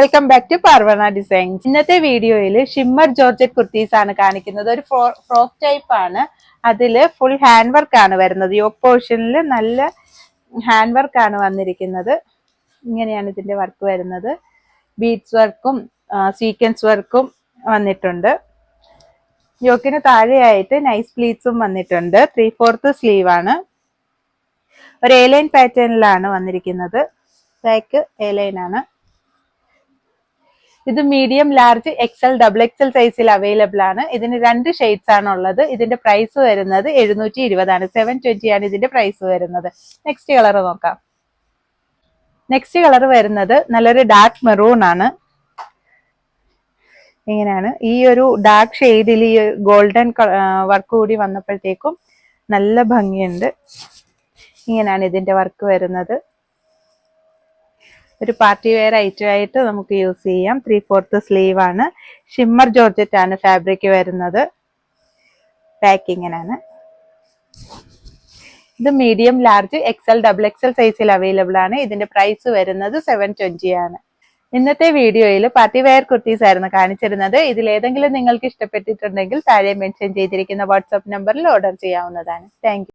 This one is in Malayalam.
Welcome back to Parvana designs ഇന്നത്തെ വീഡിയോയിൽ ഷിമ്മർ ജോർജറ്റ് കുർത്തീസ് ആണ് കാണിക്കുന്നത്. ഒരു ഫ്രോക്ക് ടൈപ്പ് ആണ്. അതിൽ ഫുൾ ഹാൻഡ് വർക്ക് ആണ് വരുന്നത്. യോക്ക് പോർഷനിൽ നല്ല ഹാൻഡ് വർക്ക് ആണ് വന്നിരിക്കുന്നത്. ഇങ്ങനെയാണ് ഇതിന്റെ വർക്ക് വരുന്നത്. ബീഡ്സ് വർക്കും സീക്വൻസ് വർക്കും വന്നിട്ടുണ്ട്. യോക്കിന് താഴെയായിട്ട് നൈസ് പ്ലീറ്റ്സും വന്നിട്ടുണ്ട്. ത്രീ ഫോർത്ത് സ്ലീവ് ആണ് ഒരു എ ലൈൻ പാറ്റേണിലാണ് വന്നിരിക്കുന്നത്. ബാക്ക് എ ലൈൻ ആണ്. ഇത് medium large XL double XL സൈസിൽ അവൈലബിൾ ആണ്. ഇതിന് രണ്ട് ഷെയ്ഡ്സ് ആണ് ഉള്ളത്. ഇതിന്റെ പ്രൈസ് വരുന്നത് എഴുന്നൂറ്റി ഇരുപതാണ് സെവൻ ട്വന്റി ആണ് ഇതിന്റെ പ്രൈസ് വരുന്നത്. നെക്സ്റ്റ് കളർ നോക്കാം. നെക്സ്റ്റ് കളർ വരുന്നത് നല്ലൊരു ഡാർക്ക് മെറൂൺ ആണ്. ഇങ്ങനെയാണ്. ഈ ഒരു ഡാർക്ക് ഷെയ്ഡിൽ ഈ ഗോൾഡൻ വർക്ക് കൂടി വന്നപ്പോഴത്തേക്കും നല്ല ഭംഗിയുണ്ട്. ഇങ്ങനെയാണ് ഇതിന്റെ വർക്ക് വരുന്നത്. ഒരു പാർട്ടി വെയർ ഐറ്റം ആയിട്ട് നമുക്ക് യൂസ് ചെയ്യാം. ത്രീ ഫോർത്ത് സ്ലീവ് ആണ്. ഷിമ്മർ ജോർജറ്റ് ആണ് ഫാബ്രിക് വരുന്നത്. പാക്കിങ്ങിനാണ് ഇത് medium large XL double XL സൈസിൽ അവൈലബിൾ ആണ്. ഇതിന്റെ പ്രൈസ് വരുന്നത് സെവൻ ട്വന്റി ആണ്. ഇന്നത്തെ വീഡിയോയിൽ പാർട്ടി വെയർ കുർത്തീസ് ആയിരുന്നു കാണിച്ചിരുന്നത്. ഇതിൽ ഏതെങ്കിലും നിങ്ങൾക്ക് ഇഷ്ടപ്പെട്ടിട്ടുണ്ടെങ്കിൽ താഴെ മെൻഷൻ ചെയ്തിരിക്കുന്ന വാട്സ്ആപ്പ് നമ്പറിൽ ഓർഡർ ചെയ്യാവുന്നതാണ്. താങ്ക്